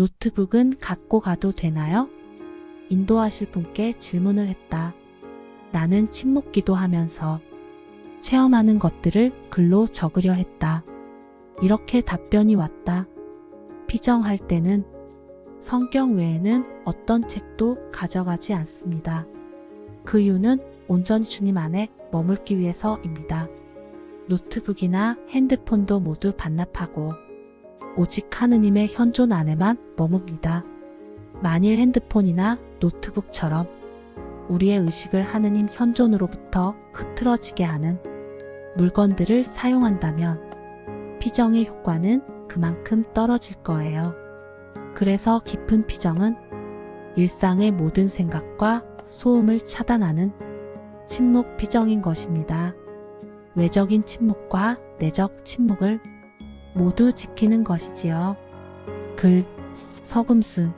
노트북은 갖고 가도 되나요? 인도하실 분께 질문을 했다. 나는 침묵 기도하면서 체험하는 것들을 글로 적으려 했다. 이렇게 답변이 왔다. 피정할 때는 성경 외에는 어떤 책도 가져가지 않습니다. 그 이유는 온전히 주님 안에 머물기 위해서입니다. 노트북이나 핸드폰도 모두 반납하고 오직 하느님의 현존 안에만 머뭅니다. 만일 핸드폰이나 노트북처럼 우리의 의식을 하느님 현존으로부터 흐트러지게 하는 물건들을 사용한다면 피정의 효과는 그만큼 떨어질 거예요. 그래서 깊은 피정은 일상의 모든 생각과 소음을 차단하는 침묵 피정인 것입니다. 외적인 침묵과 내적 침묵을 모두 지키는 것이지요. 글, 서금순,